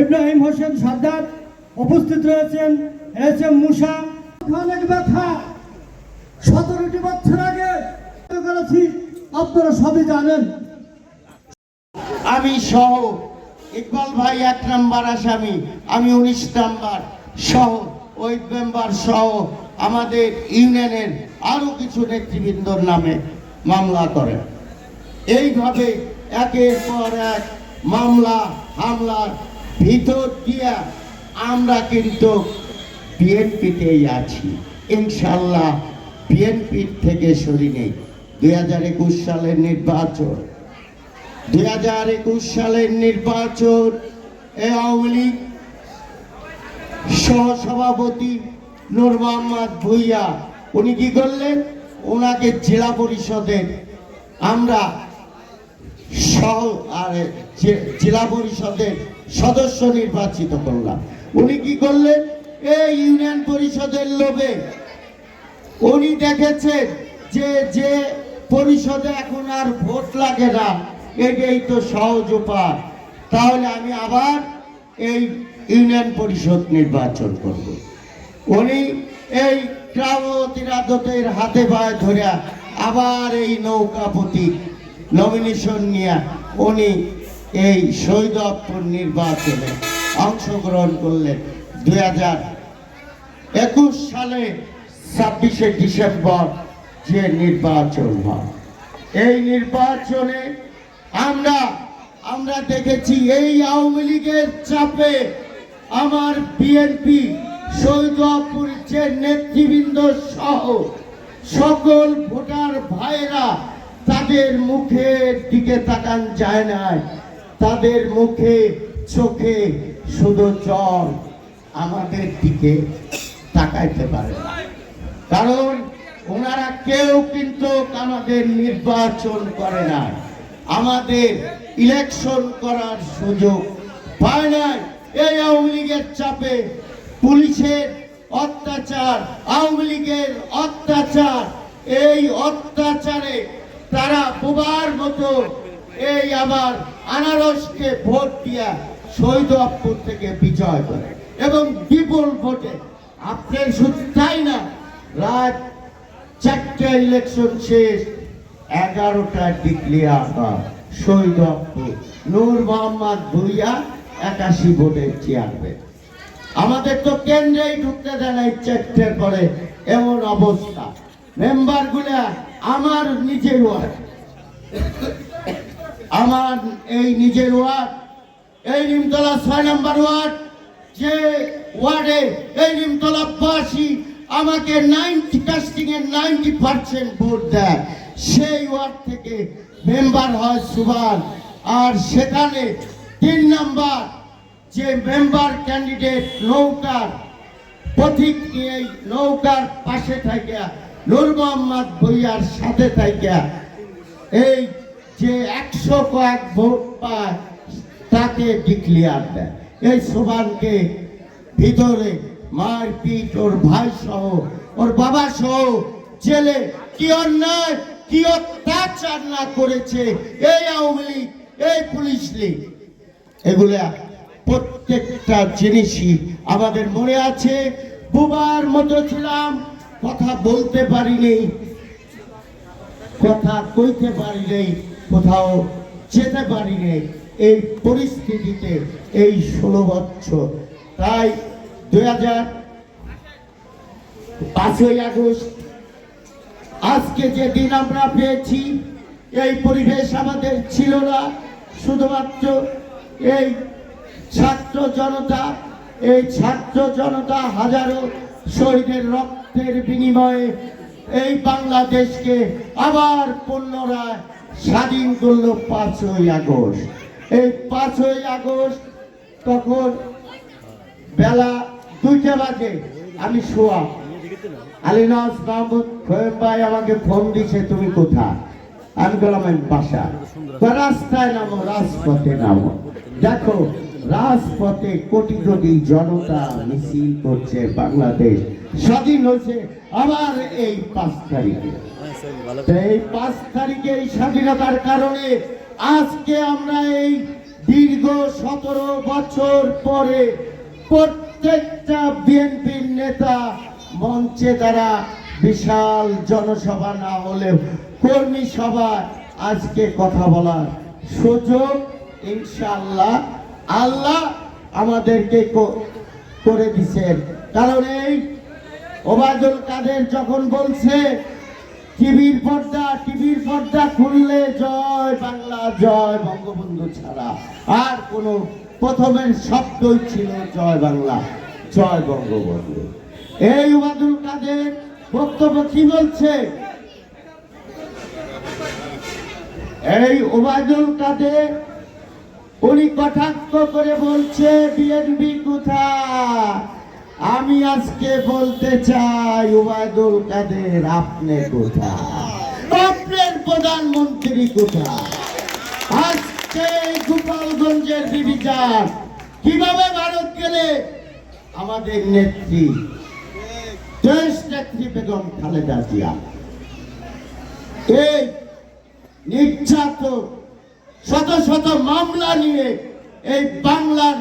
ইব্রাহিম হোসেন সাদ্দাত উপস্থিত রয়েছেন এস এম মুসা। অনেক ব্যথা। সতেরোটি বছর আগে করেছি। আপনারা সবই জানেন। আমি সহ ইকবাল ভাই এক নাম্বার আসামি, আমি উনিশ নাম্বার সহ ওই মেম্বার সহ আমাদের ইউনিয়নের আরও কিছু নেতৃবৃন্দর নামে মামলা করেন। এইভাবে একের পর এক মামলা, হামলার ভিতর দিয়া আমরা কিন্তু বিএনপিতেই আছি। ইনশাল্লাহ বিএনপির থেকে সরি নেই। দুই হাজার একুশ সালের নির্বাচন। দুই হাজার একুশ সালের নির্বাচন, এ আওয়ামী লীগ সহসভাপতি নূর মোহাম্মদ ভুইয়া, উনি কি করলেন? ওনাকে জেলা পরিষদের আমরা সহ আর জেলা পরিষদের সদস্য নির্বাচিত করলাম। উনি কি করলেন? এই ইউনিয়ন পরিষদের লোভে। উনি দেখেছেন যে যে পরিষদে এখন আর ভোট লাগে না, এটাই তো সহজ উপায়। তাহলে আমি আবার এই ইউনিয়ন পরিষদ নির্বাচন করব। উনি এই গ্রামবতী হাতে পায়ে ধরে আবার এই নৌকা নৌকাপতি নমিনেশন নিয়ে উনি এই শহীদ শহীদপুর নির্বাচনে অংশগ্রহণ করলেন। দুই হাজার একুশ সালে ছাব্বিশে ডিসেম্বর যে নির্বাচন হয়। এই নির্বাচনে আমরা আমরা দেখেছি এই আওয়ামী লীগের চাপে আমার বিএনপি শহীদপুর যে নেতৃবৃন্দ সহ সকল ভোটার ভাইরা তাদের মুখের দিকে তাকান যায় না তাদের মুখে, চোখে শুধু জল আমাদের দিকে তাকাইতে পারে না। কারণ ওনারা কেউ কিন্তু আমাদের নির্বাচন করে না আমাদের ইলেকশন করার সুযোগ পায় না এই আওয়ামী লীগের চাপে পুলিশের অত্যাচার, আওয়ামী লীগের অত্যাচার, এই অত্যাচারে তারা বোবার মতো এই আবার আনারসকে ভোট দিয়া শহীদ অপ্পুর থেকে বিজয় করে। এবং বিপুল ভোটে আপনার শুধু তাই না, রাত চারটা ইলেকশন শেষ, এগারোটা ডিক্লিয়ার শহীদ অপ্পুর নূর মোহাম্মদ ভুইয়া একাশি ভোটের চেয়ারম্যান আমাদের তো কেন্দ্রেই ঢুকতে দেয় না চারটের পরে, এমন অবস্থা। মেম্বারগুলা আমার নিজের ওয়ার্ড। আমার এই নিজের ওয়ার্ড, এই নিমতলা ছয় নম্বর ওয়ার্ড, যে ওয়ার্ডে এই নিমতলা বাসী আমাকে নাইনটি কাস্টিং এর নাইনটি পার্সেন্ট ভোট দেয়, সেই ওয়ার্ড থেকে মেম্বার হয় সুবান আর সেখানে তিন নাম্বার যে মেম্বার ক্যান্ডিডেট নৌকার, পথিক নিয়ে নৌকার পাশে থাকিয়া নূর মোহাম্মদ ভুইয়ার সাথে থাকিয়া এই যে একশো কয়েক ভোট পায়, তাকে ডিক্লিয়ার দেয়। এই সোবানকে ভিতরে মারপিট, ওর ভাই সহ, ওর বাবা সহ জেলে কি অন্যায়, কি অত্যাচার না করেছে এই আওয়ামী লীগ, এই পুলিশ লীগ? এগুলা প্রত্যেকটা জিনিসই আমাদের মনে আছে। বুবার মতো ছিলাম কথা বলতে পারিনি। কথা কইতে পারি নাই কোথাও যেতে পারি নাই এই পরিস্থিতিতে এই ষোলো বছর। তাই দুই হাজার পাঁচই আগস্ট, আজকে যে দিন আমরা পেয়েছি, এই পরিবেশ আমাদের ছিল না। শুধুমাত্র এই ছাত্র জনতা, এই ছাত্র জনতা হাজারো শহীদের রক্তের বিনিময়ে এই বাংলাদেশকে আবার পুনরায় স্বাধীন করল পাঁচই আগস্ট। এই পাঁচই আগস্ট তখন বেলা দুইটা বাজে। আমি শোয়া। আলিনাস মাহমুদ খোয়েম ভাই আমাকে ফোন দিছে, তুমি কোথায়? আমি বললাম বাসা রাস্তায় নামো, রাজপথে নামো। দেখো রাজপথে কোটি কোটি জনতা মিছিল করছে বাংলাদেশ। স্বাধীন হয়েছে আবার এই পাঁচ তারিখে। এই পাঁচ তারিখে এই স্বাধীনতার কারণে আজকে আমরা এই দীর্ঘ সতেরো বছর পরে প্রত্যেকটা বিএনপির নেতা মঞ্চে তারা বিশাল জনসভা না হলেও কর্মী সভা আজকে কথা বলার সুযোগ, ইনশাআল্লাহ। আল্লাহ আমাদেরকে করে দিছেন। কারণ এই ওবায়দুল কাদের যখন বলছে, টিভির পর্দা টিভির পর্দা খুললে জয় বাংলা, জয় বঙ্গবন্ধু ছাড়া আর কোনো প্রথমের শব্দই ছিল জয় বাংলা, জয় বঙ্গবন্ধু। এই ওবায়দুল কাদের বক্তব্য কি বলছে? এই ওবায়দুল কাদের উনি কটাক্ষ করে বলছে বিএনপি কোথায়? আমি আজকে বলতে চাই, ওবায়দুল কাদের, আপনি কোথায়? আপনার প্রধানমন্ত্রী কোথায়? আজকে গোপালগঞ্জের বিবিচার। কীভাবে ভারত গেলে? আমাদের নেত্রী, দেশ নেত্রী বেগম খালেদা জিয়া। এই নির্যাতন শত শত মামলা নিয়ে এই বাংলার